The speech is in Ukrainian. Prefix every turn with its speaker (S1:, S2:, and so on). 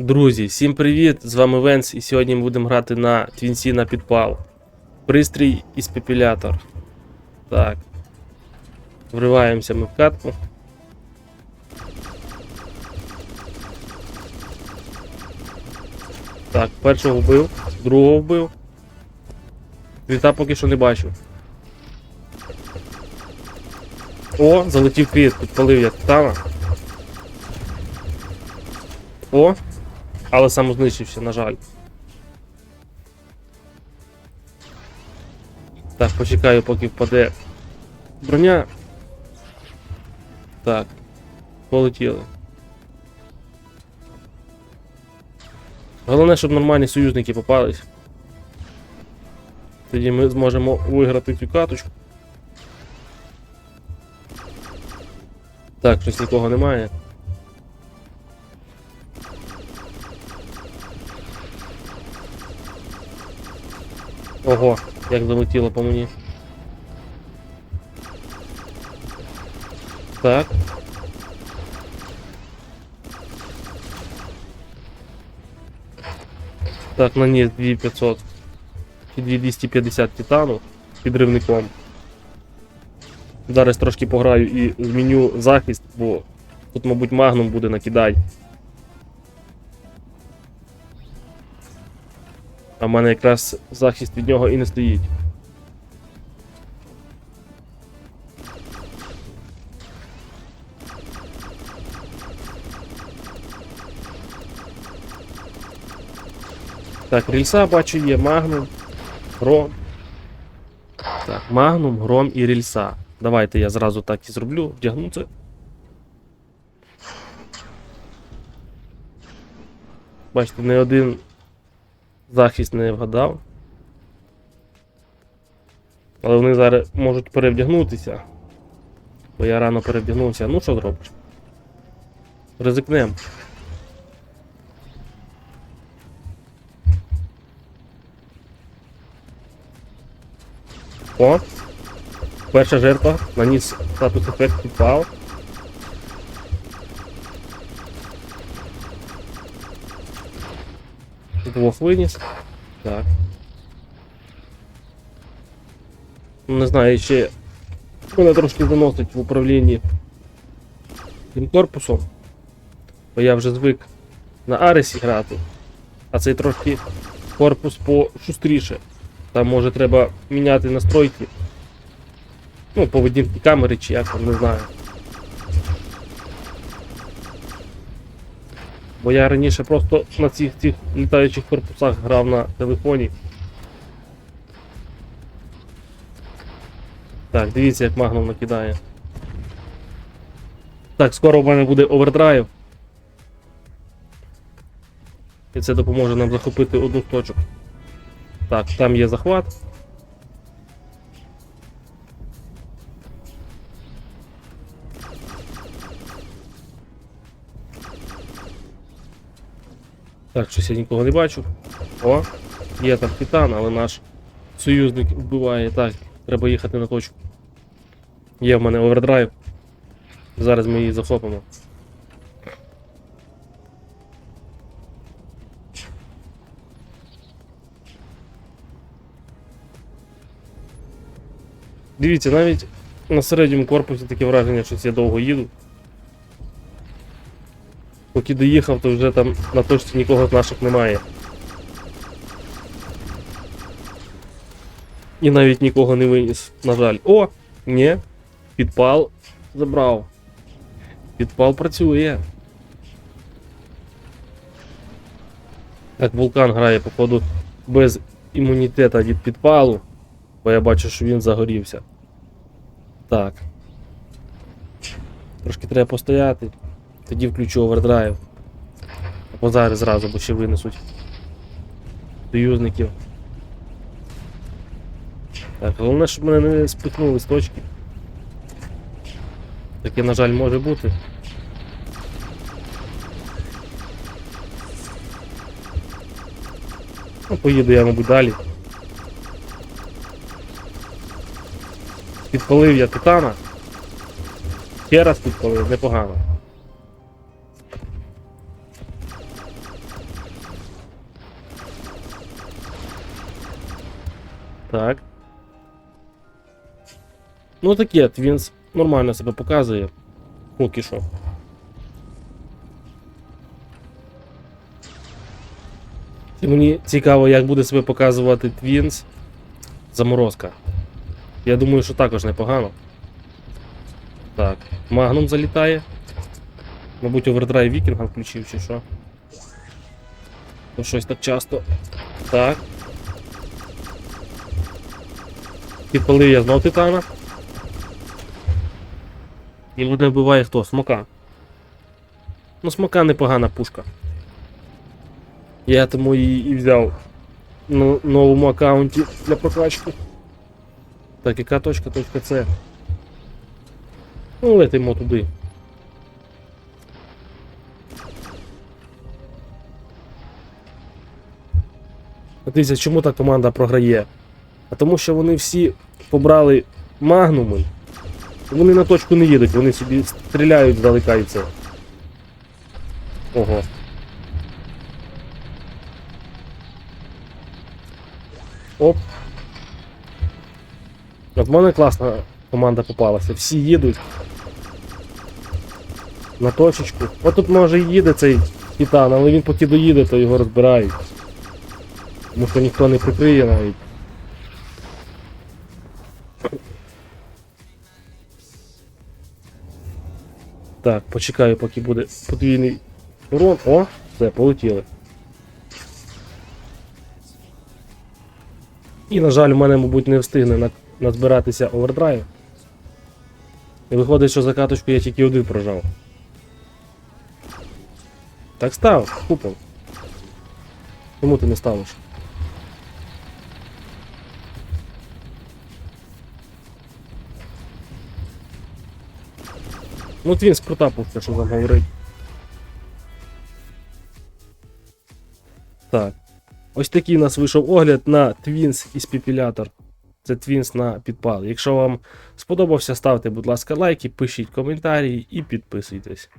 S1: Друзі, всім привіт! З вами Венс, і сьогодні ми будемо грати на твінсі на підпал. Пристрій і спепілятор. Так. Вриваємося ми в катку. Так, першого вбив, другого вбив. Квіта поки що не бачу. О, залетів квіт, підпалив я титана. О, але самознищився, на жаль. Так, почекаю, поки впаде броня. Так. Полетіли. Головне, щоб нормальні союзники попались. Тоді ми зможемо виграти цю каточку. Так, щось нікого немає. Ого, як залетіло по мені. Так. Так, наніс 2500 і 2250 титану підривником. Зараз трошки пограю і зміню захист, бо тут, мабуть, магнум буде накидай. А в мене якраз захист від нього і не стоїть. Так, рельса бачу є, магнум, гром. Так, магнум, гром і рельса. Давайте я зразу так і зроблю, вдягну це. Бачите, не один захист не вгадав. Але вони зараз можуть перевдягнутися. Бо я рано перевдягнувся. Ну що зробиш? Ризикнем. О! Перша жертва наніс статус ефект підпал. Двох виніс. Так. Не знаю, ще мене трошки заносить в управлінні цим корпусом. Бо я вже звик на Аресі грати, а цей трошки корпус пошустріше. Там може треба міняти настройки. Ну, поведінки камери чи як там, не знаю. Бо я раніше просто на цих цих літаючих корпусах грав на телефоні. Так, дивіться, як магнум накидає. Так, скоро в мене буде овердрайв. І це допоможе нам захопити одну з точок. Так, там є захват. Так, щось я нікого не бачу. О, є там титан, але наш союзник вбиває. Так, треба їхати на точку. Є в мене овердрайв. Зараз ми її захопимо. Дивіться, навіть на середньому корпусі таке враження, що я довго їду. Поки доїхав, то вже там на точці нікого з наших немає. І навіть нікого не виніс, на жаль. О! Ні. Підпал забрав. Підпал працює. Так, вулкан грає, походу, без імунітета від підпалу. Бо я бачу, що він загорівся. Так. Трошки треба постояти. Тоді включу овердрайв. Або зараз зразу, бо ще винесуть союзників. Так, головне, щоб мене не спихнули з точки. Таке, на жаль, може бути. Ну, поїду я, мабуть, далі. Підпалив я титана. Ще раз підпалив, непогано. Так. Ну таке, Твінс нормально себе показує. Поки що. І мені цікаво, як буде себе показувати Твінс заморозка. Я думаю, що також непогано. Так, Магнум залітає. Мабуть, овердрайв Вікінга включив чи що. Ну щось так часто. Так. Підпалив я знов титана. І мене вбиває хто? Смока. Ну, смока непогана пушка. Я тому її і взяв на новому аккаунті для прокачки. Так, яка точка? Точка С. Ну, летимо туди. Дивіться, чому та команда програє? А тому що вони всі побрали магнуми. Вони на точку не їдуть, вони собі стріляють здалека і це. Ого. Оп. От в мене класна команда попалася. Всі їдуть. На точечку. От тут може і їде цей титан, але він поки доїде, то його розбирають. Тому що ніхто не прикриє навіть. Так, почекаю, поки буде подвійний урон. О, все, полетіли. І, на жаль, у мене, мабуть, не встигне на- назбиратися овердрайв. І виходить, що за каточку я тільки один прожав. Так став, купол. Чому ти не ставиш? Ну от він спротапився, що там говорить. Так. Ось такий у нас вийшов огляд на Twins із Піпілятор. Це Twins на підпал. Якщо вам сподобався, ставте, будь ласка, лайки, пишіть коментарі і підписуйтесь.